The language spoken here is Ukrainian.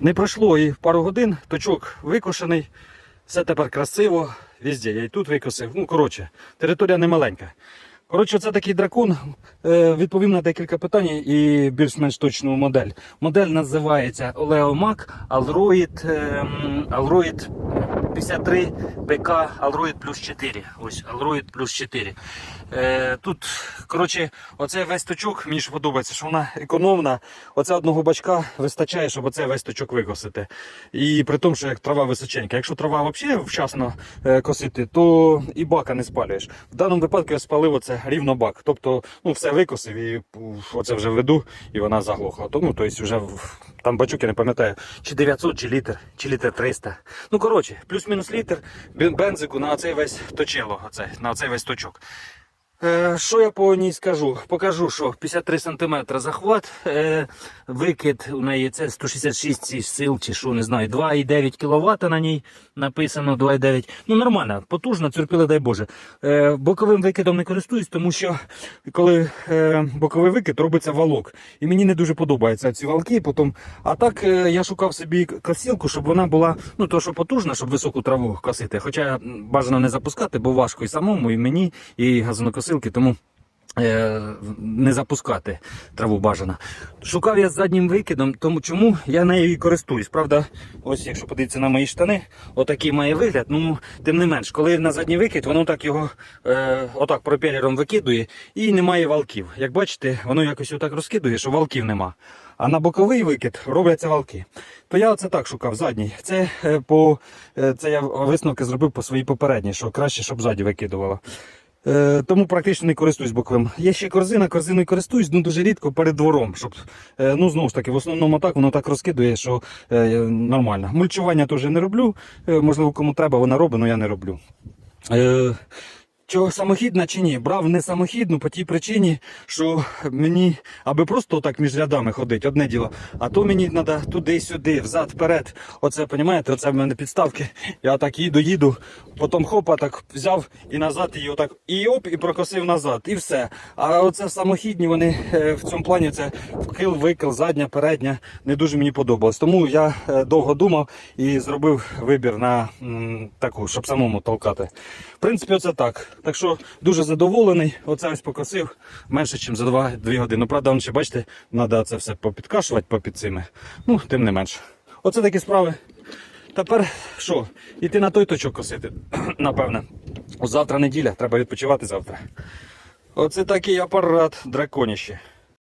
Не пройшло і пару годин, точок викошений, все тепер красиво, везде. Я і тут викосив. Ну, коротше, територія не маленька. Коротше, це такий дракон. Е, відповім на декілька питань і більш-менш точну модель. Модель називається Олеомак Alroid, ем, Alroid 53 ПК Alroid плюс 4. Ось Alroid плюс 4. Е, тут, коротше, оцей весь точок, мені ж подобається, що вона економна. Оце одного бачка вистачає, щоб оцей весь точок викосити. І при тому, що як трава височенька. Якщо трава взагалі вчасно е, косити, то і бака не спалюєш. В даному випадку я спалив оце рівно бак. Тобто, ну, все викосив і оце вже веду, і вона заглохла. Тому, тобто, вже там бачок, я не пам'ятаю, чи 900, чи літр, чи літр 300. Ну, коротше, плюс-мінус літр бен- бензику на оцей весь точило, на оцей весь точок. Е, Що я по ній скажу? Покажу, що 53 см захват, е, викид у неї це 166 сил, чи що, не знаю, 2,9 кВт на ній написано 2,9. Ну нормально, потужно, церпіли, дай Боже. Е, боковим викидом не користуюсь, тому що коли боковий викид робиться валок. І мені не дуже подобаються ці валки. Потім. А так я шукав собі косілку, щоб вона була, ну то що потужна, щоб високу траву косити. Хоча бажано не запускати, бо важко і самому, і мені, і газонокосилки, тому. е, Не запускати траву бажано. Шукав я з заднім викидом, тому чому я нею і користуюсь. Правда, ось якщо подивитися на мої штани, отакий має вигляд. Ну, тим не менш, коли на задній викид, воно так його е, отак пропелером викидує і немає валків. Як бачите, воно якось отак розкидує, що валків нема. А на боковий викид робляться валки. То я оце так шукав задній. Це е, по е, це я висновки зробив по своїй попередній, що краще, щоб ззаді викидувало. Е, тому практично не користуюсь боковим. Є ще корзина, корзиною користуюсь, ну дуже рідко перед двором. Щоб, е, ну знову ж таки, в основному так воно так розкидує, що е, нормально. Мульчування теж не роблю. Е, можливо, кому треба, вона робить, але я не роблю. Чого самохідна чи ні? Брав не самохідну по тій причині, що мені, аби просто так між рядами ходити, одне діло. А то мені треба туди-сюди, взад, вперед. Оце, розумієте, оце в мене підставки. Я так їду, їду, потім хопа так взяв і назад її отак і оп, і прокосив назад, і все. А оце самохідні, вони е, в цьому плані це вкил, викил, задня, передня, не дуже мені подобалось. Тому я е, довго думав і зробив вибір на м, таку, щоб самому толкати. В принципі, оце так. Так що дуже задоволений. Оце ось покосив менше, ніж за 2 години. Ну, правда, ще бачите, треба це все попідкашувати попід цими. Ну, тим не менше. Оце такі справи. Тепер що? Іти на той точок косити, напевне. Завтра неділя, треба відпочивати завтра. Оце такий апарат драконіще.